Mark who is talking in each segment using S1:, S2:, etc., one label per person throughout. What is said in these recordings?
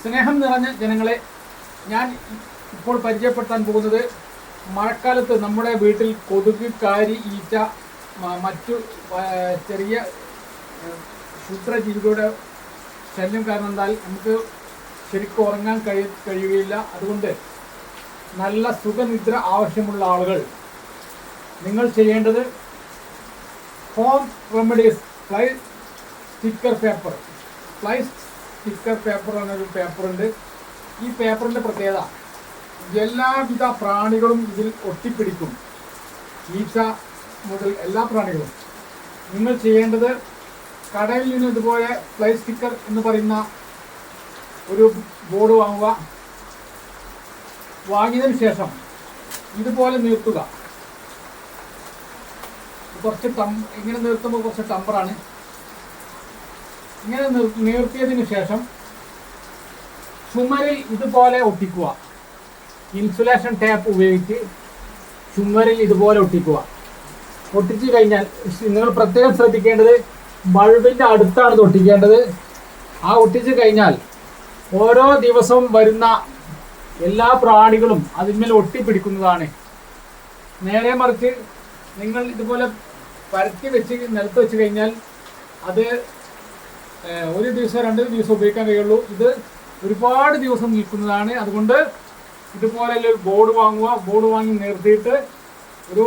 S1: സ്നേഹം നിറഞ്ഞ ജനങ്ങളെ ഞാൻ ഇപ്പോൾ പരിചയപ്പെടുത്താൻ പോകുന്നത് മഴക്കാലത്ത് നമ്മുടെ വീട്ടിൽ കൊതുക് കാരി ഈച്ച മറ്റു ചെറിയ ആ, ക്ഷുദ്രജീവികളുടെ ശല്യം കാരണം എന്താൽ നമുക്ക് ശരിക്കും ഉറങ്ങാൻ കഴി കഴിയുകയില്ല. അതുകൊണ്ട് നല്ല സുഖനിദ്ര ആവശ്യമുള്ള ആളുകൾ നിങ്ങൾ ചെയ്യേണ്ടത് home remedies fly sticker paper fly sticker paper എന്നൊരു പേപ്പറുണ്ട് ഈ പേപ്പറിന്റെ പ്രത്യേകത എല്ലാവിധ പ്രാണികളും ഇതിൽ ഒട്ടിപ്പിടിക്കും. ഈച്ച മുതൽ എല്ലാ പ്രാണികളും. നിങ്ങൾ ചെയ്യേണ്ടത് കടയിൽ നിന്ന് ഇതുപോലെ ഫ്ലൈ സ്റ്റിക്കർ എന്ന് പറയുന്ന ഒരു ബോർഡ് വാങ്ങുക. വാങ്ങിയതിന് ശേഷം ഇതുപോലെ നിർത്തുക. കുറച്ച് ടം ഇങ്ങനെ നിർത്തുമ്പോൾ കുറച്ച് ടമ്പറാണ് ഇങ്ങനെ നിർ നിർത്തിയതിന് ശേഷം ചുമരിൽ ഇതുപോലെ ഒട്ടിക്കുക. ഇൻസുലേഷൻ ടാപ്പ് ഉപയോഗിച്ച് ചുമരിൽ ഇതുപോലെ ഒട്ടിക്കുക. ഒട്ടിച്ചു കഴിഞ്ഞാൽ നിങ്ങൾ പ്രത്യേകം ശ്രദ്ധിക്കേണ്ടത് ബൾബിന്റെ അടുത്താണ് ഇത് ഒട്ടിക്കേണ്ടത്. ആ ഒട്ടിച്ചു കഴിഞ്ഞാൽ ഓരോ ദിവസവും വരുന്ന എല്ലാ പ്രാണികളും അതിന്മേൽ ഒട്ടിപ്പിടിക്കുന്നതാണ്. നേരെ മറിച്ച് നിങ്ങൾ ഇതുപോലെ പരത്തി വെച്ച് നിലത്ത് വെച്ച് കഴിഞ്ഞാൽ അത് ഒരു ദിവസം രണ്ട് ദിവസം ഉപയോഗിക്കാൻ കഴിയുള്ളൂ. ഇത് ഒരുപാട് ദിവസം നിൽക്കുന്നതാണ്. അതുകൊണ്ട് ഇതുപോലെ ഒരു ബോർഡ് വാങ്ങുക. ബോർഡ് വാങ്ങി നിർത്തിയിട്ട് ഒരു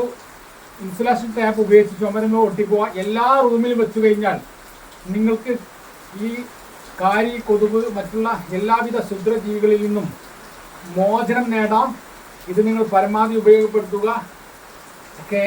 S1: ഇൻസുലേഷൻ ടാപ്പ് ഉപയോഗിച്ച് ചുമരുമ ഒട്ടിക്കുക. എല്ലാ റൂമിലും വെച്ചു കഴിഞ്ഞാൽ നിങ്ങൾക്ക് ഈ കാരി കൊതുക് മറ്റുള്ള എല്ലാവിധ ശുദ്രജീവികളിൽ നിന്നും മോചനം നേടാം. ഇത് നിങ്ങൾ പരമാവധി ഉപയോഗപ്പെടുത്തുക. ഓക്കെ